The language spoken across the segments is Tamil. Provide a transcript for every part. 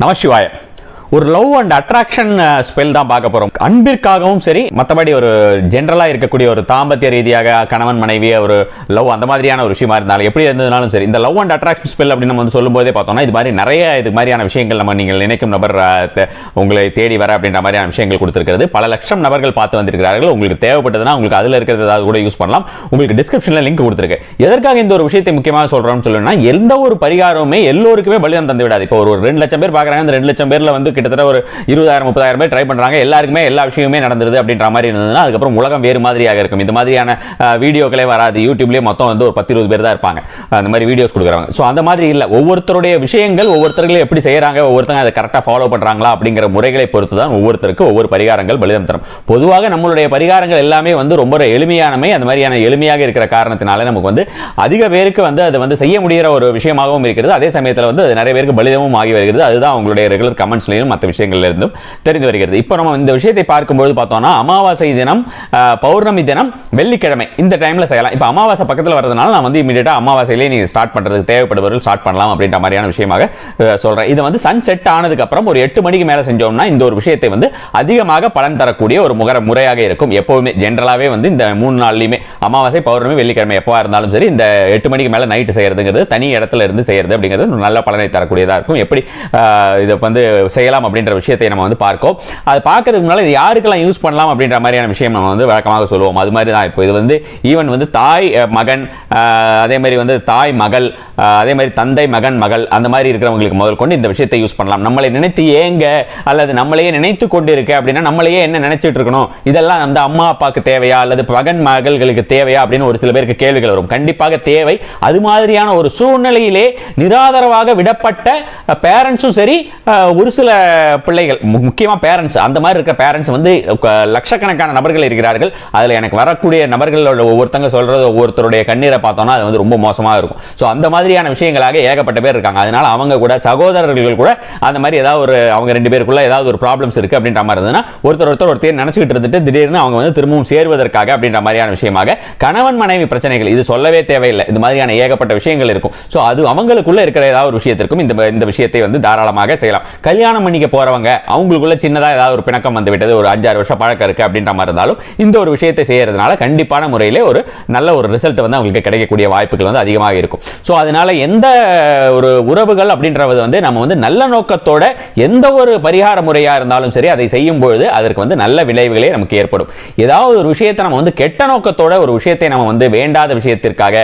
நமசிவாய ஒரு லவ் அண்ட் அட்ராக்ஷன் ஸ்பெல் தான் பார்க்க போறோம். அன்பிற்காகவும் சரி மற்றபடி ஒரு ஜென்ரலாக இருக்கக்கூடிய ஒரு தாம்பத்திய ரீதியாக கணவன் மனைவி ஒரு லவ் அந்த மாதிரியான ஒரு விஷயமா இருந்தாலும் எப்படி இருந்ததுனாலும் சரி இந்த லவ் அண்ட் அட்ராக்ஷன் ஸ்பெல் அப்படின்னு நம்ம வந்து சொல்லும்போதே பார்த்தோம்னா இது மாதிரி நிறைய இது மாதிரியான விஷயங்கள் நம்ம நீங்கள் நினைக்கும் நபர் உங்களை தேடி வர அப்படின்ற மாதிரியான விஷயங்கள் கொடுத்துருக்கிறது. பல லட்சம் நபர்கள் பார்த்து வந்திருக்கிறார்கள். உங்களுக்கு தேவைப்பட்டதுன்னா உங்களுக்கு அதில் இருக்கிறது ஏதாவது கூட யூஸ் பண்ணலாம். உங்களுக்கு டிஸ்கிரிப்ஷனில் லிங்க் கொடுத்துருக்கு எதற்காக இந்த ஒரு விஷயத்தை முக்கியமாக சொல்கிறோம்னு சொல்லணும்னா எந்த ஒரு பரிகாரமுமே எல்லோருக்குமே பலிதம் தந்து விடாது இப்போ ஒரு ரெண்டு லட்சம் பேர் பார்க்குறாங்க அந்த ரெண்டு லட்சம் பேரில் வந்து கிட்டத்தட்ட ஒரு இருபதாயிரம் முப்பதாயிரம் பேர் ட்ரை பண்ணுறாங்க எல்லாருக்குமே எல்லா விஷயமுமே நடந்துருது அப்படின்ற மாதிரி இருந்ததுன்னா அதுக்கப்புறம் உலகம் வேறு மாதிரியாக இருக்கும். இந்த மாதிரியான வீடியோக்களே வராது. யூடியூப்லேயே மொத்தம் வந்து ஒரு பத்து இருபது பேர் தான் இருப்பாங்க. அந்த மாதிரி வீடியோஸ் கொடுக்குறாங்க ஸோ அந்த மாதிரி இல்லை. ஒவ்வொருத்தருடைய விஷயங்கள் ஒவ்வொருத்தர்களும் எப்படி செய்கிறாங்க ஒவ்வொருத்தங்க அதை கரெக்டாக ஃபாலோ பண்ணுறாங்களா அப்படிங்கிற முறைகளை பொறுத்து தான் ஒவ்வொருத்தருக்கு ஒவ்வொரு பரிகாரங்கள் பலிதம் தரும். பொதுவாக நம்மளுடைய பரிகாரங்கள் எல்லாமே வந்து ரொம்ப எளிமையானமை அந்த மாதிரியான எளிமையாக இருக்கிற காரணத்தினால நமக்கு வந்து அதிக பேருக்கு வந்து அது வந்து செய்ய முடிகிற ஒரு விஷயமாகவும் இருக்கிறது. அதே சமயத்தில் வந்து அது நிறைய பேருக்கு பலிதமும் ஆகி வருகிறது. அதுதான் அவங்களுடைய ரெகுலர் கமெண்ட்ஸ்லையும் மற்ற விஷயங்கள்ல இருந்தும் தெரிந்து வருகிறது. இப்போ நம்ம இந்த விஷயத்தை பார்க்கும்போது பார்த்தோம்னா அமாவாசை தினம் பௌர்ணமி தினம் வெள்ளிக்கிழமை இந்த டைமில் செய்யலாம். இப்போ அமாவாசை பக்கத்தில் வரதுனால நான் வந்து இமீடியட்டாக அமாவாசையிலே நீங்கள் ஸ்டார்ட் பண்ணுறதுக்கு தேவைப்படுபவர்கள் ஸ்டார்ட் பண்ணலாம் அப்படின்ற மாதிரியான விஷயமாக சொல்கிறேன் சொல்றேன். இது வந்து சன் செட் ஆனதுக்கப்புறம் ஒரு எட்டு மணிக்கு மேலே செஞ்சோம்னா இந்த ஒரு விஷயத்தை வந்து அதிகமாக பலன் தரக்கூடிய ஒரு முகர முறையாக இருக்கும். எப்போவுமே ஜென்ரலாகவே வந்து இந்த மூணு நாள்லையுமே அமாவாசை பௌர்ணமி வெள்ளிக்கிழமை எப்போவாக இருந்தாலும் சரி இந்த எட்டு மணிக்கு மேலே நைட்டு செய்கிறதுங்கிறது தனி இடத்துல இருந்து செய்கிறது அப்படிங்கிறது நல்ல பலனை தரக்கூடியதாக இருக்கும். எப்படி இதை வந்து செய்யலாம் அப்படின்ற விஷயத்தை நம்ம வந்து பார்க்கோம். அது பார்க்கறதுக்கு முன்னால் இது யாருக்கெல்லாம் யூஸ் பண்ணலாம் அப்படின்ற மாதிரியான விஷயம் நம்ம வந்து வழக்கமாக சொல்லுவோம். அது மாதிரி தான் இப்போ இது வந்து ஈவன் வந்து தாய் மகன் அதே மாதிரி வந்து தாய் மகள் அதே மாதிரி தந்தை மகன் மகள் அந்த மாதிரி இருக்கிறவங்களுக்கு முதல் கொண்டு இந்த விஷயத்தை யூஸ் பண்ணலாம். நம்மளை நினைத்து ஏங்க அல்லது நம்மளையே நினைத்து கொண்டு இருக்க அப்படின்னா நம்மளையே என்ன நினைச்சிட்டு இருக்கணும்? இதெல்லாம் அந்த அம்மா அப்பாவுக்கு தேவையா? அல்லது மகன் மகள்களுக்கு தேவையா? அப்படின்னு ஒரு சில பேருக்கு கேள்விகள் வரும். கண்டிப்பாக தேவை. அது மாதிரியான ஒரு சூழ்நிலையிலே நிராதரவாக விடப்பட்ட பேரண்ட்ஸும் சரி ஒரு சில பிள்ளைகள் முக்கியமாக பேரண்ட்ஸ் அந்த மாதிரி இருக்கிற பேரண்ட்ஸ் வந்து லட்சக்கணக்கான நபர்கள் இருக்கிறார்கள். அதில் எனக்கு வரக்கூடிய நபர்களோட ஒவ்வொருத்தங்க சொல்கிறது ஒவ்வொருத்தருடைய கண்ணீரை பார்த்தோம்னா அது வந்து ரொம்ப மோசமாக இருக்கும். ஸோ அந்த மாதிரியான விஷயங்களாக ஏகப்பட்ட பேர் இருக்காங்க. அதனால் அவங்க கூட சகோதரர்கள் கூட அந்த மாதிரி ஏதாவது ஒரு அவங்க ரெண்டு பேருக்குள்ள ஏதாவது ஒரு ப்ராப்ளம்ஸ் இருக்குது அப்படின்ற மாதிரி இருந்ததுன்னா ஒருத்தர் ஒருத்தர் ஒருத்தர் நினச்சிக்கிட்டு இருந்துட்டு திடீர்னு அவங்க வந்து திரும்பவும் சேருவதற்காக அப்படின்ற மாதிரியான விஷயமாக கணவன் மனைவி பிரச்சனைகள் இது சொல்லவே தேவையில்லை. இந்த மாதிரியான ஏகப்பட்ட விஷயங்கள் இருக்கும். ஸோ அது அவங்களுக்குள்ள இருக்கிற ஏதாவது ஒரு விஷயத்திற்கும் இந்த இந்த விஷயத்தை வந்து தாராளமாக செய்யலாம். கல்யாணம் பண்ணி பண்ணிக்க போறவங்க அவங்களுக்குள்ள சின்னதா ஏதாவது ஒரு பிணக்கம் வந்துவிட்டது ஒரு அஞ்சாறு வருஷம் பழக்கம் இருக்கு அப்படின்ற மாதிரி இருந்தாலும் இந்த ஒரு விஷயத்தை செய்யறதுனால கண்டிப்பான முறையிலே ஒரு நல்ல ஒரு ரிசல்ட் வந்து அவங்களுக்கு கிடைக்கக்கூடிய வாய்ப்புகள் வந்து அதிகமாக இருக்கும். ஸோ அதனால எந்த ஒரு உறவுகள் அப்படின்றது வந்து நம்ம வந்து நல்ல நோக்கத்தோட எந்த ஒரு பரிகார முறையா இருந்தாலும் சரி அதை செய்யும் பொழுது அதற்கு வந்து நல்ல விளைவுகளே நமக்கு ஏற்படும். ஏதாவது ஒரு விஷயத்தை நம்ம வந்து கெட்ட நோக்கத்தோட ஒரு விஷயத்தை நம்ம வந்து வேண்டாத விஷயத்திற்காக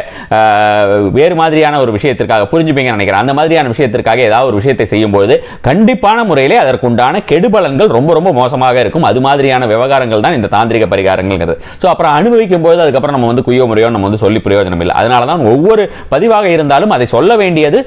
வேறு மாதிரியான ஒரு விஷயத்திற்காக புரிஞ்சுப்பீங்கன்னு நினைக்கிறேன். அந்த மாதிரியான விஷயத்திற்காக ஏதாவது ஒரு விஷயத்தை செய்யும் பொழுது கண்டிப்பான முறையிலே அதற்குண்டான கெடுபலன்கள் ரொம்ப ரொம்ப மோசமாக இருக்கும். அது மாதிரியான விவகாரங்கள் தான் இந்த தாந்திரிக பரிகாரங்கள்ங்கிறது. ஸோ அப்புறம் அனுபவிக்கும் போது அதுக்கப்புறம் நம்ம வந்து குய்யோ முறையோ நம்ம வந்து சொல்லி பிரயோஜனம் இல்லை அதனால தான் ஒவ்வொரு பதிவாக இருந்தாலும் அதை சொல்ல வேண்டியது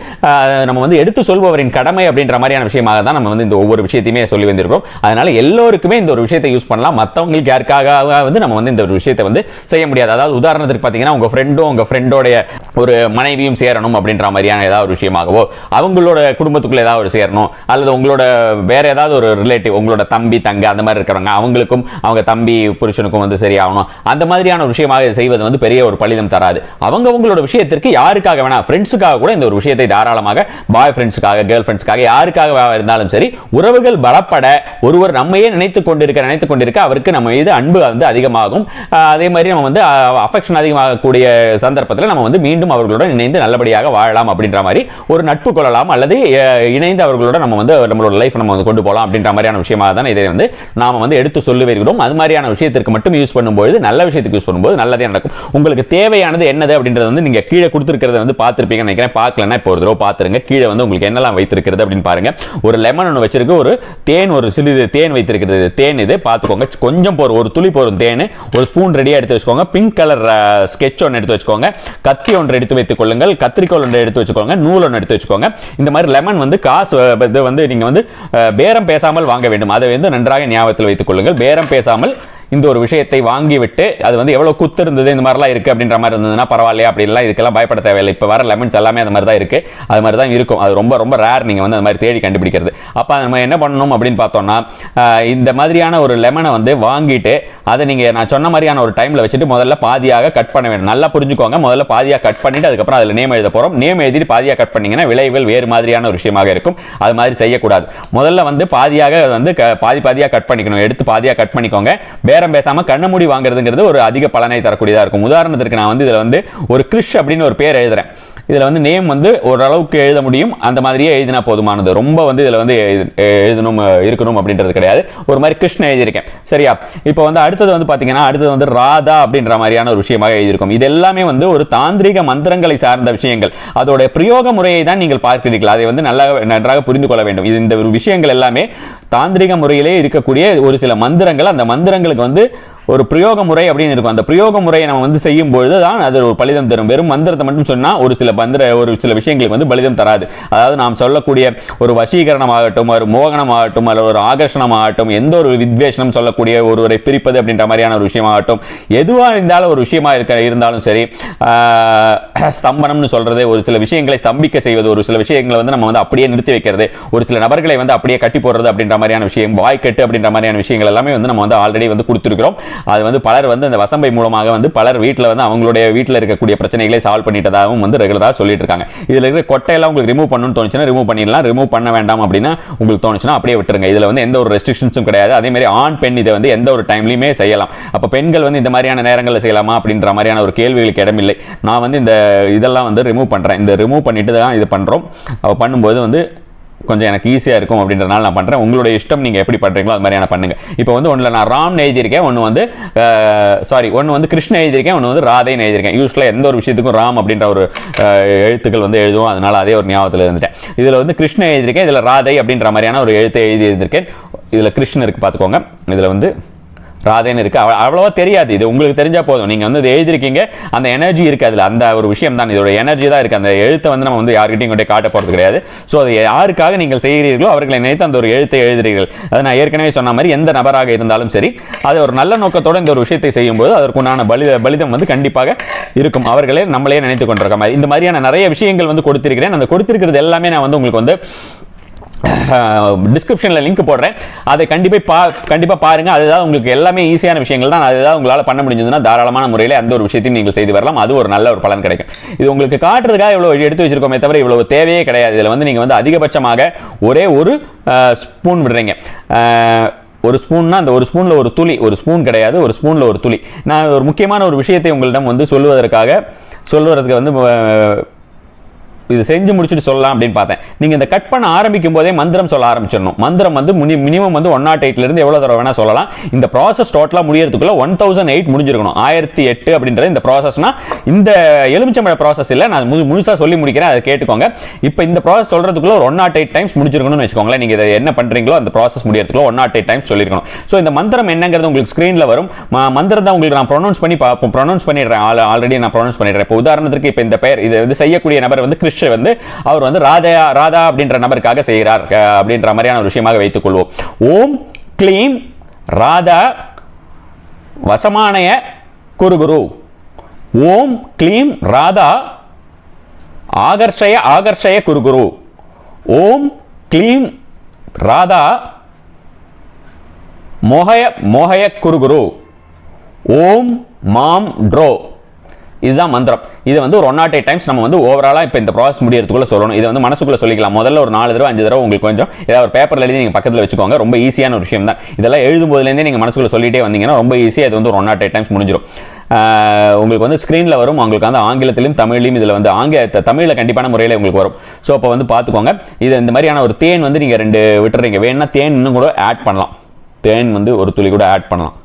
நம்ம வந்து எடுத்து சொல்பவரின் கடமை அப்படின்ற மாதிரியான விஷயமாக தான் நம்ம வந்து இந்த ஒவ்வொரு விஷயத்தையுமே சொல்லி வந்திருக்கோம் அதனால எல்லோருக்குமே இந்த ஒரு விஷயத்தை யூஸ் பண்ணலாம். மற்றவங்களுக்கு யாருக்காக வந்து நம்ம வந்து இந்த ஒரு விஷயத்தை வந்து செய்ய முடியாது. அதாவது உதாரணத்துக்கு பார்த்தீங்கன்னா உங்கள் ஃப்ரெண்டும் உங்கள் ஃப்ரெண்டோடைய ஒரு மனைவியும் சேரணும் அப்படின்ற மாதிரியான ஏதாவது ஒரு விஷயமாகவோ அவங்களோட குடும்பத்துக்குள்ள ஏதாவது ஒரு சேரணும் அல்லது உங்களோட வேற ஏதாவது ஒரு ரிலேட்டிவ் உங்களோட தம்பி தங்க அந்த மாதிரி இருக்கிறவங்க அவங்களுக்கும் அவங்க தம்பி புருஷனுக்கும் வந்து சரியாகணும். அந்த மாதிரியான ஒரு விஷயமாக இதை செய்வது வந்து பெரிய ஒரு பலிதம் தராது. அவங்க உங்களோட விஷயத்திற்கு யாருக்காக வேணா ஃப்ரெண்ட்ஸுக்காக கூட இந்த ஒரு விஷயத்தை தாராளமாக பாய் ஃப்ரெண்ட்ஸுக்காக கேர்ள் ஃப்ரெண்ட்ஸ்க்காக யாருக்காக இருந்தாலும் சரி உறவுகள் பலப்பட ஒருவர் நம்மையே நினைத்து கொண்டிருக்க நினைத்து கொண்டிருக்க அவருக்கு நம்ம மீது அன்பு வந்து அதிகமாகும். அதே மாதிரி நம்ம வந்து அஃபெக்ஷன் அதிகமாகக்கூடிய சந்தர்ப்பத்தில் நம்ம வந்து மீண்டும் அவர்களுடன் இணைந்து நல்லபடியாக வாழலாம் அப்படின்ற மாதிரி ஒரு நட்பு கொள்ளலாம் அல்லது இணைந்து அவர்களோட நம்ம வந்து நம்மளோட லைஃப் நம்ம வந்து கொண்டு போகலாம் அப்படின்ற மாதிரியான விஷயமாக தான் இதை வந்து நாம வந்து எடுத்து சொல்லி வருகிறோம். அது மாதிரியான விஷயத்திற்கு மட்டும் யூஸ் பண்ணும்போது நல்ல விஷயத்துக்கு யூஸ் பண்ணும்போது நல்லதே நடக்கும். உங்களுக்கு தேவையானது என்னது அப்படின்றது வந்து நீங்க கீழே கொடுத்துருக்கிறத வந்து பார்த்துருப்பீங்கன்னு நினைக்கிறேன். பார்க்கலன்னா இப்போ ஒரு தடவை பார்த்துருங்க. கீழே வந்து உங்களுக்கு என்னெல்லாம் வைத்திருக்கிறது அப்படின்னு பாருங்க. ஒரு லெமன் ஒன்று வச்சிருக்கு. ஒரு தேன் ஒரு சிறிது தேன் வைத்திருக்கிறது. தேன் இது. பார்த்துக்கோங்க. கொஞ்சம் போகிற ஒரு துளி போகிற தேன். ஒரு ஸ்பூன் ரெடியாக எடுத்து வச்சுக்கோங்க. பிங்க் கலர் ஸ்கெட்ச் ஒன்று எடுத்து வச்சுக்கோங்க. கத்தி ஒன்று எடுத்து வைத்துக் கொள்ளுங்கள். கத்திரிக்கோள் ஒன்று எடுத்து வச்சுக்கோங்க. நூல் ஒன்று எடுத்து வச்சுக்கோங்க. இந்த மாதிரி லெமன் வந்து காசு இது வந்து நீங்கள் வந்து பேரம் பேசாமல் வாங்க வேண்டும். அதை வந்து நன்றாக ஞாபகத்தில் வைத்துக் கொள்ளுங்கள். பேரம் பேசாமல் இந்த ஒரு விஷயத்தை வாங்கிவிட்டு அது வந்து எவ்வளோ குத்து இருந்தது இந்த மாதிரிலாம் இருக்குது அப்படின்ற மாதிரி இருந்ததுன்னா பரவாயில்லையா அப்படிலாம் இதுக்கெல்லாம் பயப்பட தேவையில்லை. இப்போ வர லெமன்ஸ் எல்லாமே அந்த மாதிரி தான் இருக்குது அது மாதிரி தான் இருக்கும். அது ரொம்ப ரொம்ப ரேர் நீங்கள் வந்து அந்த மாதிரி தேடி கண்டுபிடிக்கிறது. அப்போ நம்ம என்ன பண்ணணும் அப்படின்னு பார்த்தோம்னா இந்த மாதிரியான ஒரு லெமனை வந்து வாங்கிட்டு அதை நீங்கள் நான் சொன்ன மாதிரியான ஒரு டைமில் வச்சுட்டு முதல்ல பாதியாக கட் பண்ண வேண்டும் நல்லா புரிஞ்சுக்கோங்க. முதல்ல பாதியாக கட் பண்ணிட்டு அதுக்கப்புறம் அதில் நேம் எழுத போகிறோம் நேம் எழுதிட்டு பாதியாக கட் பண்ணிங்கன்னா விளைவுகள் வேறு மாதிரியான ஒரு விஷயமாக இருக்கும். அது மாதிரி செய்யக்கூடாது. முதல்ல வந்து பாதியாக வந்து க- பாதி பாதியாக கட் பண்ணிக்கணும். எடுத்து பாதியாக கட் பண்ணிக்கோங்க. பேரம் பேசாம கண்ண மூடி வாங்குறதுங்கிறது ஒரு அதிக பலனை தரக்கூடியதா இருக்கும். உதாரணத்திற்கு நான் வந்து இதில் வந்து ஒரு கிறிஷ் அப்படின்னு ஒரு பேர் எழுதுறேன். இதில் வந்து நேம் வந்து ஓரளவுக்கு எழுத முடியும். அந்த மாதிரியே எழுதினா போதுமானது. ரொம்ப வந்து இதில் வந்து எழு- எழுதணும் இருக்கணும் அப்படின்றது கிடையாது. ஒரு மாதிரி கிருஷ்ணன் எழுதியிருக்கேன். சரியா? இப்போ வந்து அடுத்தது வந்து பார்த்தீங்கன்னா அடுத்தது வந்து ராதா அப்படின்ற மாதிரியான ஒரு விஷயமாக எழுதியிருக்கும். இது எல்லாமே வந்து ஒரு தாந்திரிக மந்திரங்களை சார்ந்த விஷயங்கள். அதோட பிரயோக முறையை தான் நீங்கள் பார்க்கிறீர்கள். அதை வந்து நல்லா நன்றாக புரிந்து கொள்ள வேண்டும். இது இந்த ஒரு விஷயங்கள் எல்லாமே தாந்திரிக முறையிலே இருக்கக்கூடிய ஒரு சில மந்திரங்கள். அந்த மந்திரங்களுக்கு வந்து ஒரு பிரயோக முறை அப்படின்னு இருக்கும். அந்த பிரயோக முறையை நம்ம வந்து செய்யும் பொழுது தான் அது ஒரு பலிதம் தரும். வெறும் மந்திரத்தை மட்டும் சொன்னால் ஒரு சில மந்திர ஒரு சில விஷயங்களுக்கு வந்து பலிதம் தராது. அதாவது நாம் சொல்லக்கூடிய ஒரு வசீகரணம் ஆகட்டும் ஒரு மோகனம் ஆகட்டும் அல்ல ஒரு ஆகர்ஷணம் ஆகட்டும் எந்த ஒரு வித்வேஷனம் சொல்லக்கூடிய ஒருவரை பிரிப்பது அப்படின்ற மாதிரியான ஒரு விஷயமாகட்டும் எதுவாக இருந்தாலும் ஒரு விஷயமா இருக்க இருந்தாலும் சரி ஸ்தம்பனம்னு சொல்றது ஒரு சில விஷயங்களை ஸ்தம்பிக்க செய்வது ஒரு சில விஷயங்களை வந்து நம்ம வந்து அப்படியே நிறுத்தி வைக்கிறது ஒரு சில நபர்களை வந்து அப்படியே கட்டி போடுறது அப்படின்ற மாதிரியான விஷயம் வாய்க்கட்டு அப்படின்ற மாதிரியான விஷயங்கள் எல்லாமே வந்து நம்ம வந்து ஆல்ரெடி வந்து கொடுத்துருக்கிறோம். அது வந்து பலர் வந்து அந்த வசம்பை மூலமாக வந்து பலர் வீட்டில் வந்து அவங்களுடைய வீட்டில் இருக்கக்கூடிய பிரச்சனைகளை சால்வ் பண்ணிட்டதாகவும் வந்து ரெகுலராக சொல்லிட்டு இருக்காங்க. இதில் இருக்கிற கொட்டையெல்லாம் உங்களுக்கு ரிமூவ் பண்ணணும்னு தோணுச்சுன்னா ரிமூவ் பண்ணிடலாம். ரிமூவ் பண்ண வேண்டாம் அப்படின்னா உங்களுக்கு தோணுச்சுன்னா அப்படியே விட்டுருங்க. இதில் வந்து எந்த ஒரு ரெஸ்ட்ரிக்ஷன்ஸும் கிடையாது. அதே மாதிரி ஆண் பெண் இதை வந்து எந்த ஒரு டைம்லையுமே செய்யலாம். அப்போ பெண்கள் வந்து இந்த மாதிரியான நேரங்களில் செய்யலாமா அப்படின்ற மாதிரியான ஒரு கேள்விகளுக்கு இடமில்லை. நான் வந்து இந்த இதெல்லாம் வந்து ரிமூவ் பண்ணுறேன் இந்த ரிமூவ் பண்ணிட்டு தான் இது பண்ணுறோம் பண்ணும்போது வந்து கொஞ்சம் எனக்கு ஈஸியாக இருக்கும் அப்படின்றனால நான் பண்ணுறேன் உங்களுடைய இஷ்டம் நீங்கள் எப்படி பண்ணுறீங்களோ அது மாதிரியான பண்ணுங்கள் இப்போ வந்து ஒன்றில் நான் ராம் எழுதியிருக்கேன் ஒன்று வந்து சாரி ஒன்று வந்து கிருஷ்ண எழுதியிருக்கேன் ஒன்று வந்து ராதைன்னு எழுதியிருக்கேன். யூஸ்வலாக எந்த ஒரு விஷயத்துக்கும் ராம் அப்படின்ற ஒரு எழுத்துக்கள் வந்து எழுதுவோம். அதனால அதே ஒரு ஞாபகத்தில் இருந்துட்டேன். இதில் வந்து கிருஷ்ண எழுதியிருக்கேன் இதில் ராதை அப்படின்ற மாதிரியான ஒரு எழுத்தை எழுதி இருந்திருக்கேன் இதில் கிருஷ்ணருக்கு பார்த்துக்கோங்க. இதில் வந்து ராதேன்னு இருக்கு. அவ- அவ்வளவா தெரியாது. இது உங்களுக்கு தெரிஞ்சால் போதும். நீங்கள் வந்து எழுதியிருக்கீங்க. எழுதிருக்கீங்க அந்த எனர்ஜி இருக்குது அதில். அந்த ஒரு விஷயம் தான் இதோட எனர்ஜி தான் இருக்குது அந்த எழுத்தை வந்து நம்ம வந்து யார்கிட்டையும் கொண்டே காட்ட போகிறது கிடையாது. ஸோ அது யாருக்காக நீங்கள் செய்கிறீர்களோ அவர்களை நினைத்து அந்த ஒரு எழுத்தை எழுதுறீர்கள் அதை நான் ஏற்கனவே சொன்ன மாதிரி எந்த நபராக இருந்தாலும் சரி அது ஒரு நல்ல நோக்கத்தோட இந்த ஒரு விஷயத்தை செய்யும்போது அதற்குண்டான பலி பலிதம் வந்து கண்டிப்பாக இருக்கும். அவர்களே நம்மளே நினைத்து கொண்டிருக்க மாதிரி. இந்த மாதிரியான நிறைய விஷயங்கள் வந்து கொடுத்திருக்கிறேன். அந்த கொடுத்திருக்கிறது எல்லாமே நான் வந்து உங்களுக்கு வந்து டிஸ்கிரிப்ஷனில் லிங்க் போடுறேன். அதை கண்டிப்பாக பா கண்டிப்பாக பாருங்கள் அதுதான் உங்களுக்கு எல்லாமே ஈஸியான விஷயங்கள் தான். அதுதான் உங்களால் பண்ண முடிஞ்சதுன்னா தாராளமான முறையில் அந்த ஒரு விஷயத்தையும் நீங்கள் செய்து வரலாம். அது ஒரு நல்ல ஒரு பலன் கிடைக்கும். இது உங்களுக்கு காட்டுறதுக்காக இவ்வளோ எடுத்து வச்சிருக்கோமே தவிர இவ்வளோ தேவையே கிடையாது. இதில் வந்து நீங்கள் வந்து அதிகபட்சமாக ஒரே ஒரு ஸ்பூன் விடுறீங்க. ஒரு ஸ்பூன்னா அந்த ஒரு ஸ்பூனில் ஒரு துளி ஒரு ஸ்பூன் கிடையாது. ஒரு ஸ்பூனில் ஒரு துளி. நான் ஒரு முக்கியமான ஒரு விஷயத்தை உங்களிடம் வந்து சொல்லுவதற்காக சொல்வதற்கு வந்து இது செஞ்சு முடிச்சுட்டு சொல்லலாம் அப்படின்னு பார்த்தேன். நீங்கள் இந்த கட் பண்ண ஆரம்பிக்கும் போதே மந்திரம் சொல்ல ஆரம்பிச்சிடணும். மந்திரம் வந்து முனி மினிமம் வந்து ஒன் நாட் எயிட்லேருந்து எவ்வளோ தடவை வேணால் சொல்லலாம். இந்த ப்ராசஸ் டோட்டலாக முடியறதுக்குள்ளே ஒன் தௌசண்ட் எயிட் முடிஞ்சிருக்கணும். ஆயிரத்தி எட்டு அப்படின்றது இந்த ப்ராசஸ்னா இந்த எலுமிச்சம்பழ ப்ராசஸ் இல்லை நான் முழு முழுசாக சொல்லி முடிக்கிறேன் அதை கேட்டுக்கோங்க. இப்போ இந்த ப்ராசஸ் சொல்கிறதுக்குள்ளே ஒரு ஒன் நாட் எயிட் டைம்ஸ் முடிஞ்சிருக்கணும்னு வச்சுக்கோங்களேன். நீங்கள் இதை என்ன பண்ணுறீங்களோ அந்த ப்ராசஸ் முடியறதுக்குள்ள ஒன் நாட் எயிட் டைம்ஸ் சொல்லிருக்கணும். ஸோ இந்த மந்திரம் என்னங்கிறது உங்களுக்கு ஸ்க்ரீனில் வரும். மந்திரம் தான் உங்களுக்கு நான் ப்ரொனவுன்ஸ் பண்ணி பார்ப்போம். ப்ரொனவுன்ஸ் பண்ணிடுறேன். ஆல்ரெடி நான் ப்ரொனவுன்ஸ் பண்ணிடுறேன். இப்போ உதாரணத்துக்கு இப்போ இந்த பெயர் இதை வந்து செய்யக்கூடிய நபர் வந்து கிறிஷ் வந்து அவர் வந்து ராதா ராதா அப்படின்ற நபருக்காக செய்கிறார் அப்படின்ற மாதிரியான ஒரு விஷயமாக வைத்துக் கொள்வோம். ஓம் க்ளீம் ராதா வசமானய குருகுரு. ஓம் க்ளீம் ராதா ஆகர்ஷய ஆகர்ஷய குருகுரு. ஓம் க்ளீம் ராதா மோகய மோகய குருகுரு. ஓம் மாம் ட்ரோ. இதுதான் மந்திரம். இது வந்து ஒரு ஒன் நாட் எயிட் டைம்ஸ் நம்ம வந்து ஓவராலாக இப்போ இந்த ப்ராசஸ் முடியறதுக்குள்ள சொல்லணும். இதை வந்து மனசுக்குள்ள சொல்லிக்கலாம். முதல்ல ஒரு நாலு தடவை அஞ்சு தடவை உங்களுக்கு கொஞ்சம் ஏதாவது ஒரு பேப்பரில் எழுதி நீங்கள் பக்கத்தில் வச்சுக்கோங்க. ரொம்ப ஈஸியான ஒரு விஷயம் தான் இதெல்லாம் எழுதும்போதுலேருந்தே நீங்கள் மனசுக்குள்ள சொல்லிட்டே வந்தீங்கன்னா ரொம்ப ஈஸியாக இது வந்து ஒரு ஒன் நாட் எயிட் டைம்ஸ் முடிஞ்சிடும் உங்களுக்கு வந்து ஸ்க்ரீனில் வரும். உங்களுக்கு வந்து ஆங்கிலத்திலும் தமிழ்லையும் இதில் வந்து ஆங்கில தமிழில் கண்டிப்பான முறையில் உங்களுக்கு வரும். ஸோ அப்போ வந்து பார்த்துக்கோங்க. இது இந்த மாதிரியான ஒரு தேன் வந்து நீங்கள் ரெண்டு விட்டுறீங்க. வேணும்னா தேன் இன்னும் கூட ஆட் பண்ணலாம். தேன் வந்து ஒரு துளி கூட ஆட் பண்ணலாம்.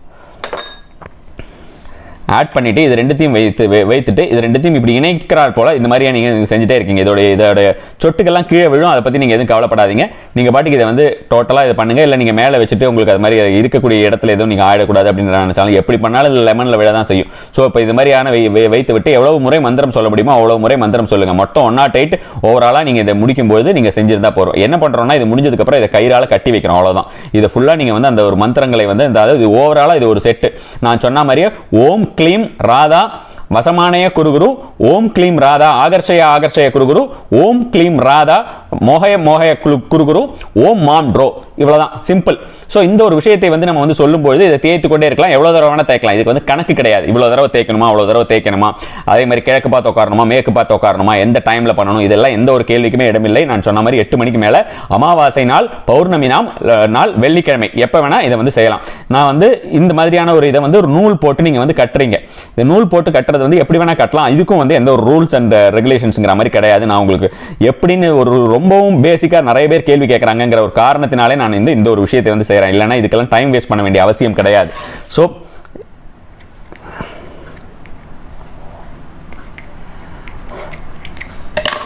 ஆட் பண்ணிவிட்டு இது ரெண்டுத்தையும் வைத்து வைத்துட்டு இது ரெண்டுத்தையும் இப்படி இணைக்கிறார் போல் இந்த மாதிரியாக நீங்கள் செஞ்சுட்டே இருக்கீங்க. இதோட இதோட சொட்டுக்கெல்லாம் கீழே விழும். அதை பற்றி நீங்கள் எதுவும் கவலைப்படாதீங்க. நீங்கள் பாட்டுக்கு இதை வந்து டோட்டலாக இதை பண்ணுங்கள் இல்லை நீங்கள் மேலே வச்சுட்டு உங்களுக்கு அது மாதிரி இருக்கக்கூடிய இடத்துல எதுவும் நீங்கள் ஆயிடக்கூடாது அப்படின்னு நினைச்சாலும் எப்படி பண்ணாலும் இது லெமனில் விழ தான் செய்யும். ஸோ இப்போ இது மாதிரியான வை- வைத்து விட்டு எவ்வளோ முறை மந்திரம் சொல்ல முடியுமோ அவ்வளோ முறை மந்திரம் சொல்லுங்கள் மொத்தம் ஒன் நாட் எயிட் ஓவராலாக நீங்கள் இதை முடிக்கும்போது நீங்கள் செஞ்சிருந்தா போகிறோம் என்ன பண்ணுறோம்னா இது முடிஞ்சதுக்கப்புறம் இதை கயிறால் கட்டி வைக்கிறோம் அவ்வளோதான் இதை ஃபுல்லாக நீங்கள் வந்து அந்த ஒரு மந்திரங்களை வந்து இந்த அதாவது ஓவராலாக இது ஒரு செட்டு நான் சொன்ன மாதிரியே ஓம் க்ளீம் ராதா. வசமானய குருகுரு. ஓம் க்ளீம் ராதா. ஆகர்ஷய ஆகர்ஷய குருகுரு. ஓம் க்ளீம் ராதா. மோகய மோகய குரு குறுகுரு ஓம் மாம் ட்ரோ. இவ்வளோதான் சிம்பிள் ஸோ இந்த ஒரு விஷயத்தை வந்து நம்ம வந்து சொல்லும்போது இதை தேய்த்து கொண்டே இருக்கலாம். எவ்வளோ தடவை வேணால் தேய்க்கலாம். இதுக்கு வந்து கணக்கு கிடையாது. இவ்வளோ தடவை தேய்க்கணுமா? அவ்வளோ தடவை தேய்க்கணுமா? அதே மாதிரி கிழக்கு பார்த்து உட்காரணுமா? மேற்கு பார்த்து உட்காரணுமா? எந்த டைமில் பண்ணணும்? இதெல்லாம் எந்த ஒரு கேள்விக்குமே இடமில்லை. நான் சொன்ன மாதிரி எட்டு மணிக்கு மேலே அமாவாசை நாள் பௌர்ணமி நாள் நாள் வெள்ளிக்கிழமை. எப்போ வேணால் இதை வந்து செய்யலாம். நான் வந்து இந்த மாதிரியான ஒரு இதை வந்து ஒரு நூல் போட்டு நீங்கள் வந்து கட்டுறீங்க. இந்த நூல் போட்டு கட்டுறது வந்து எப்படி வேணால் கட்டலாம். இதுக்கும் வந்து எந்த ஒரு ரூல்ஸ் அண்ட் ரெகுலேஷன்ஸுங்கிற மாதிரி கிடையாது. நான் உங்களுக்கு எப்படின்னு ஒரு ரொம்பவும் பேசிக்காக நிறைய பேர் கேள்வி கேட்குறாங்கங்கிற ஒரு காரணத்தினாலே நான் இந்த இந்த ஒரு விஷயத்தை வந்து செய்கிறேன் இல்லைன்னா இதுக்கெல்லாம் டைம் வேஸ்ட் பண்ண வேண்டிய அவசியம் கிடையாது. ஸோ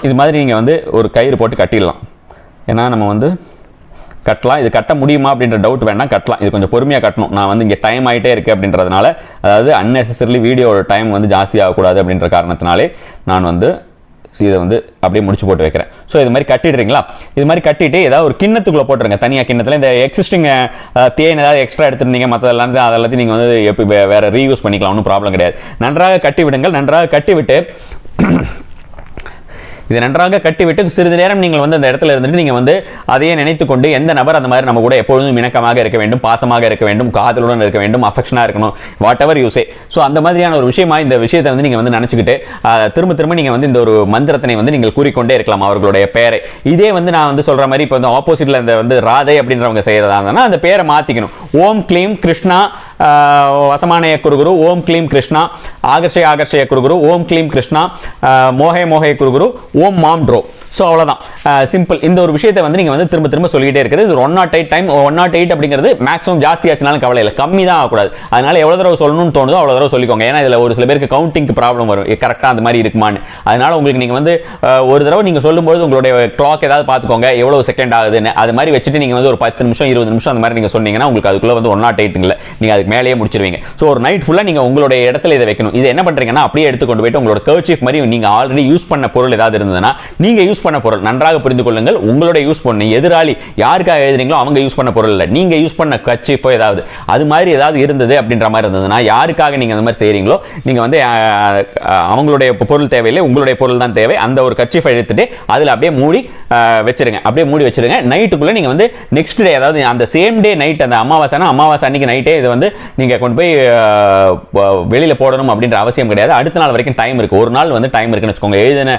இது மாதிரி நீங்கள் வந்து ஒரு கயிறு போட்டு கட்டிடலாம். ஏன்னா நம்ம வந்து கட்டலாம். இது கட்ட முடியுமா அப்படின்ற டவுட் வேணால் கட்டலாம். இது கொஞ்சம் பொறுமையாக கட்டணும். நான் வந்து இங்கே டைம் ஆகிட்டே இருக்கு அப்படின்றதுனால அதாவது அன்னெசரிலி வீடியோட டைம் வந்து ஜாஸ்தி ஆகக்கூடாது அப்படின்ற காரணத்தினாலே நான் வந்து இதை வந்து அப்படியே முடிச்சு போட்டு வைக்கிறேன். ஸோ இது மாதிரி கட்டிடுறீங்களா? இது மாதிரி கட்டிட்டு ஏதாவது ஒரு கிண்ணத்துக்குள்ளே போட்டுருங்க. தனியாக கிண்ணத்தில் இந்த எக்ஸிஸ்டிங் தேன் ஏதாவது எக்ஸ்ட்ரா எடுத்துருந்தீங்க மற்றதெல்லாம் அதெல்லாத்தையும் நீங்கள் வந்து எப்படி வே- ரீயூஸ் பண்ணிக்கலாம். ஒன்றும் ப்ராப்ளம் கிடையாது. நன்றாக கட்டி விடுங்கள். நன்றாக கட்டி விட்டு இதை நன்றாக கட்டிவிட்டு சிறிது நேரம் நீங்கள் வந்து அந்த இடத்துல இருந்துட்டு நீங்கள் வந்து அதையே நினைத்து கொண்டு எந்த நபர் அந்த மாதிரி நம்ம கூட எப்பொழுதும் இணக்கமாக இருக்க வேண்டும் பாசமாக இருக்க வேண்டும் காதலுடன் இருக்க வேண்டும் அஃபெக்ஷனாக இருக்கணும் வாட் எவர் யூஸே ஸோ அந்த மாதிரியான ஒரு விஷயமா இந்த விஷயத்தை வந்து நீங்கள் வந்து நினச்சிக்கிட்டு திரும்ப திரும்ப நீங்கள் வந்து இந்த ஒரு மந்திரத்தினை வந்து நீங்கள் கூறிக்கொண்டே இருக்கலாம் அவர்களுடைய பெயரை. இதே வந்து நான் வந்து சொல்கிற மாதிரி இப்போ வந்து ஆப்போசிட்டில் இந்த வந்து ராதை அப்படின்றவங்க செய்கிறதா இருந்தால் அந்த பேரை மாற்றிக்கணும் ஓம் க்ளீம் கிருஷ்ணா வசமானய குருகுரு ஓம் க்ளீம் கிருஷ்ணா ஆகர்ஷய ஆகர்ஷய குருகுரு ஓம் க்ளீம் கிருஷ்ணா மோகே மோகே குருகுரு ஓம் மாம் ட்ரோ ஸோ அவ்வளோதான் சிம்பிள் இந்த ஒரு விஷயத்தை வந்து நீங்கள் வந்து திரும்ப திரும்ப சொல்லிக்கிட்டே இருக்கிறது. இது one nought eight time one nought eight அப்படிங்கிறது மேக்ஸிமம் ஜாஸ்தி ஆச்சுனாலும் கவலை இல்லை. கம்மி தான் ஆகக்கூடாது. அதனால எவ்வளோ தடவை சொல்லணும்னு தோணுதோ அவ்வளோ தடவை சொல்லிக்கோங்க. ஏன்னா இதில் ஒரு சில பேருக்கு கவுண்டிங்க்கு ப்ராப்ளம் வரும். கரெக்டாக அந்த மாதிரி இருக்குமான்னு. அதனால உங்களுக்கு நீங்கள் வந்து ஒரு தடவை நீங்கள் சொல்லும்போது உங்களுடைய கிளாக் ஏதாவது பார்த்துக்கோங்க. எவ்வளோ செகண்ட் ஆகுதுன்னு. அது மாதிரி வச்சுட்டு நீங்கள் வந்து ஒரு பத்து நிமிஷம் இருபது நிமிஷம் அந்த மாதிரி நீங்கள் சொன்னீங்கன்னா உங்களுக்கு அதுக்குள்ளே வந்து ஒன் நாட் எயிட்டுங்கள நீங்கள் அதுக்கு மேலேயே முடிச்சிருவீங்க. ஸோ ஒரு நைட் ஃபுல்லாக நீங்கள் உங்களுடைய இடத்துல இதை வைக்கணும். இது என்ன பண்ணுறீங்கன்னா அப்படியே எடுத்து கொண்டு போயிட்டு உங்களோட கர்ச்சீஃப் மாதிரி நீங்கள் ஆல்ரெடி யூஸ் பண்ண பொருள் ஏதாவது இருந்ததுன்னா நீங்கள் யூஸ் பண்ண பொருள். நன்றாக புரிந்து கொள்ளுங்கள். உங்களுடைய யூஸ் பண்ணி எதிராளி யாருக்காக எழுதுறீங்களோ அவங்க யூஸ் பண்ண பொருள் இல்லை. நீங்கள் யூஸ் பண்ண கர்ச்சீஃபோ ஏதாவது அது மாதிரி ஏதாவது இருந்தது அப்படின்ற மாதிரி இருந்ததுன்னா யாருக்காக நீங்கள் அந்த மாதிரி செய்கிறீங்களோ நீங்கள் வந்து அவங்களுடைய பொருள் தேவையில்லை உங்களுடைய பொருள் தான் தேவை. அந்த ஒரு கட்சி எடுத்துட்டு அதில் அப்படியே மூடி வச்சிருங்க. அப்படியே மூடி வச்சிருங்க. நைட்டுக்குள்ளே நீங்கள் வந்து நெக்ஸ்ட் டே அதாவது அந்த சேம் டே நைட் அந்த அமாவாசைனா அமாவாசை அன்னைக்கு நைட்டே இது வந்து நீங்கள் கொண்டு போய் வெளியில் வெளியில போடணும் அப்படின்ற அவசியம் கிடையாது. அடுத்த நாள் வரைக்கும் டைம் இருக்கு. ஒரு நாள் வந்து டைம் இருக்குன்னு வச்சுக்கோங்க. எழுதின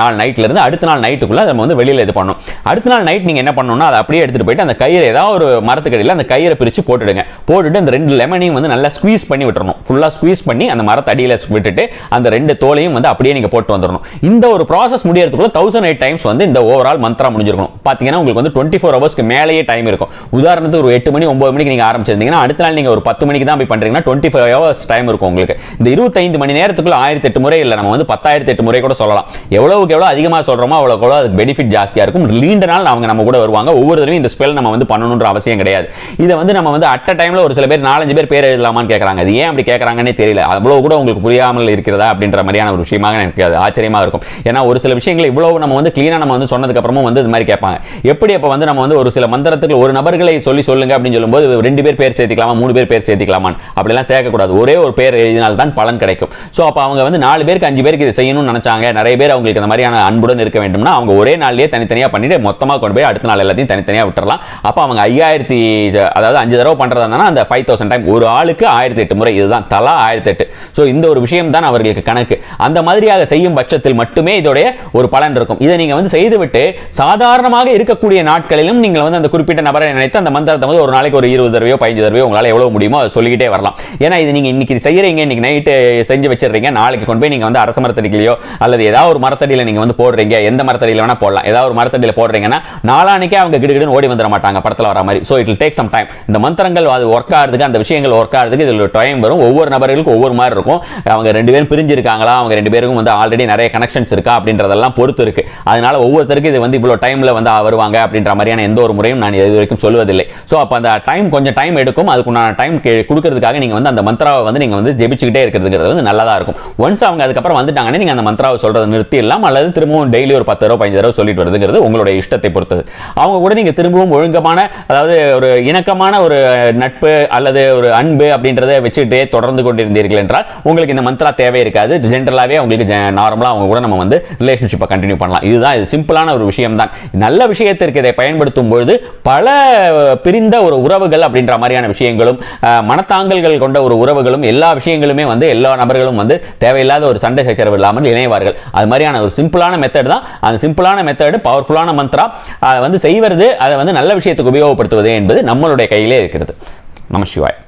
நாள் நைட்ல இருந்து அடுத்த நாள் நைட்டுக்குள்ள நம்ம வந்து வெளியில் இது பண்ணணும். அடுத்த நாள் நைட் நீங்கள் என்ன பண்ணணும்னா அதை அப்படியே எடுத்துட்டு போயிட்டு அந்த கயிறு ஏதாவது ஒரு மரத்துக்கடியில் அந்த கயிறை பிரித்து போட்டுடுங்க. போட்டுட்டு அந்த ரெண்டு லெமனையும் வந்து நல்லா ஸ்குவீஸ் பண்ணி விட்டுறணும். ஃபுல்லாக ஸ்குவீஸ் பண்ணி அந்த மரத்தடியில விட்டுட்டு அந்த ரெண்டு தோலையும் வந்து அப்படியே நீங்கள் போட்டு வந்துடணும். இந்த ஒரு ப்ராசஸ் முடியறதுக்குள்ள தௌசண்ட் எயிட் டைம்ஸ் வந்து இந்த ஓவரால் மந்த்ரா முடிஞ்சிருக்கணும். பார்த்தீங்கன்னா உங்களுக்கு வந்து டுவெண்ட்டி ஃபோர் ஹவர்ஸ்க்கு மேலேயே டைம் இருக்கும். உதாரணத்துக்கு ஒரு எட்டு மணி ஒன்பது மணிக்கு நீங்கள் ஆரம்பிச்சிருந்தீங்கன்னா அடுத்த நாள் நீங்கள் ஒரு பத்து மணிக்கு தான் போய் பண்றீங்கன்னா டுவெண்ட்டி ஃபைவ் ஹவர்ஸ் டைம் இருக்கும் உங்களுக்கு. இந்த இருபத்தைந்து மணி நேரத்துக்குள்ள ஆயிரத்தி எட்டு முறை இல்லை நம்ம வந்து பத்தாயிரத்தி எட்டு முறை கூட சொல்லலாம். எவ்வளவுக்கு எவ்வளோ அதிகமாக சொல்கிறோமோ அவ்வளவுக்கு எவ்வளவு அதுக்கு பெனிஃபிட் ஜாஸ்தியாக இருக்கும். நீண்ட நாள் அவங்க நம்ம கூட வருவாங்க. ஒவ்வொரு தடவையும் இந்த ஸ்பெல் நம்ம வந்து பண்ணணுன்ற அவசியம் கிடையாது. இதை வந்து நம்ம வந்து அட் டைம்ல ஒரு சில பேர் நாலஞ்சு பேர் பேர் எழுதலாமான்னு கேட்கறாங்க அது ஏன் அப்படி கேட்கறாங்கன்னே தெரியல. அவ்வளவு கூட உங்களுக்கு புரியாமல் இருக்கிறதா அப்படின்ற மாதிரியான ஒரு விஷயமாக எனக்கு அது ஆச்சரியமா இருக்கும். ஏன்னா ஒரு சில விஷயங்கள் இவ்வளவு நம்ம வந்து க்ளீனாக நம்ம வந்து சொன்னதுக்கு அப்புறமும் வந்து இது மாதிரி கேட்பாங்க. எப்படி அப்ப வந்து நம்ம வந்து ஒரு சில மந்திரத்துக்கு ஒரு நபர்களை சொல்லி சொல்லுங்க அப்படின்னு சொல்லும்போது ரெண்டு பேர் பேர் சேர்த்திக்கலாமா மூணு பேர் பேர் சேர்த்திக்கலாமான்னு. அப்படிலாம் சேர்க்கக்கூடாது. ஒரே ஒரு பேர் எழுதினால் தான் பலன் கிடைக்கும். ஸோ அப்போ அவங்க வந்து நாலு பேருக்கு அஞ்சு பேருக்கு இதை செய்யணும்னு நினைச்சாங்க. நிறைய பேர் அவங்களுக்கு அந்த மாதிரியான அன்புடன் இருக்க வேண்டும்னா அவங்க ஒரே நாள்லேயே தனித்தனியாக பண்ணிட்டு மொத்தமாக கொண்டு போய் அடுத்த நாள் எல்லாத்தையும் தனித்தனியாக விட்டுறலாம். அப்போ அவங்க ஐயாயிரத்தி அதாவது அஞ்சு தடவை பண்ணுறதா இருந்தால் அந்த ஃபைவ் தௌசண்ட் டைம் ஒரு ஆளுக்கு ஆயிரத்தி எட்டு முறை இதுதான் தலா ஆயிரத்தி எட்டு ஸோ இந்த ஒரு விஷயம் தான் அவர்களுக்கு கணக்கு. அந்த மாதிரியாக செய்யும் பட்சத்தில் மட்டுமே இதோடைய ஒரு பலன் இருக்கும். இதை நீங்கள் வந்து செய்துவிட்டு சாதாரணமாக இருக்கக்கூடிய நாட்களிலும் நீங்கள் வந்து அந்த குறிப்பிட்ட நபரை நினைத்து அந்த மந்திரத்தை வந்து ஒரு நாளைக்கு ஒரு இருபது தடவையோ பதினஞ்சு தடவையோ உங்களால் எவ்வளோ முடியுமோ அதை சொல்லிக்கிட்டே வரலாம். ஏன்னா இது நீங்கள் இன்னைக்கு செய்கிறீங்க இன்னைக்கு நைட்டு செஞ்சு வச்சிடுறீங்க நாளைக்கு கொண்டு போய் நீங்கள் வந்து அரச மரத்தடிக்கலையோ அல்லது ஏதாவது ஒரு மரத்தடியில் நீங்கள் வந்து போடுறீங்க எந்த மரத்தடியில் வேணா போடலாம். ஏதாவது ஒரு மரத்தடியில் போடுறீங்கன்னா நாளானிக்கே அவங்க கிடுகிடுன்னு ஓடி வந்துட மாட்டாங்க படத்தில் வர மாதிரி. So it take some time இந்த மந்திரங்கள் அது ஒர்க் ஆகிறதுக்கு அந்த விஷயங்கள் ஒர்க் ஆகிறதுக்கு இதில் டைம் வரும். ஒவ்வொரு நபர்களுக்கும் ஒவ்வொரு மாதிரி இருக்கும். அவங்க ரெண்டு பேரும் பிரிஞ்சிருக்காங்களா? அவங்க ரெண்டு பேருக்கும் வந்து ஆல்ரெடி நிறைய கனெக்ஷன்ஸ் இருக்கா? அப்படின்றதெல்லாம் பொறுத்து இருக்கு. அதனால ஒவ்வொருத்தருக்கும் இது வந்து இவ்வளோ டைம்ல வந்து வருவாங்க அப்படின்ற மாதிரியான எந்த ஒரு முறையும் நான் இது வரைக்கும் சொல்வதில்லை. ஸோ அப்போ அந்த டைம் கொஞ்சம் டைம் எடுக்கும். அதுக்குண்டான டைம் கொடுக்கறதுக்காக நீங்கள் வந்து அந்த மந்த்ராவை வந்து நீங்கள் வந்து ஜெபிச்சுக்கிட்டே இருக்கிறதுங்கிறது வந்து நல்லதாக இருக்கும். ஒன்ஸ் அவங்க அதுக்கப்புறம் வந்துட்டாங்கன்னா நீங்கள் அந்த மந்திராவை சொல்கிறத நிறுத்திடலாம். அல்லது திரும்பவும் டெய்லி ஒரு பத்து தடவை பதினஞ்சு தடவை சொல்லிட்டு வருதுங்கிறது உங்களுடைய இஷ்டத்தை பொறுத்தது. அவங்க கூட நீங்கள் திரும்பவும் ஒழுங்கமான அதாவது ஒரு இணக்கமான ஒரு நட்பு அல்லது ஒரு அன்பு அப்படின்றத வச்சுக்கிட்டே தொடர்ந்து கொண்டிருந்தீர்கள் என்றால் உங்களுக்கு இந்த மந்த்ரா தேவை இருக்காது. ஜென்ரலாகவே அவங்களுக்கு நார்மலாக அவங்க கூட நம்ம வந்து ரிலேஷன்ஷிப்பை கண்டினியூ பண்ணலாம். இதுதான் இது சிம்பிளான ஒரு விஷயம் தான் நல்ல விஷயத்திற்கு இதை பயன்படுத்தும் பொழுது பல பிரிந்த ஒரு உறவுகள் அப்படின்ற மாதிரியான விஷயங்களும் மனத்தாங்கல்கள் கொண்ட ஒரு உறவுகளும் எல்லா விஷயங்களுமே வந்து எல்லா நபர்களும் வந்து தேவையில்லாத ஒரு சண்டை சச்சரவு இல்லாமல் இணைவார்கள். அது மாதிரியான ஒரு சிம்பிளான மெத்தட் தான் அந்த சிம்பிளான மெத்தடு பவர்ஃபுல்லான மந்த்ரா அதை வந்து செய்வது அதை வந்து நல்ல விஷயத்துக்கு உபயோகப்படுத்துவது என்பது நம்மளுடைய கையிலே இருக்கிறது. நம சிவாய்.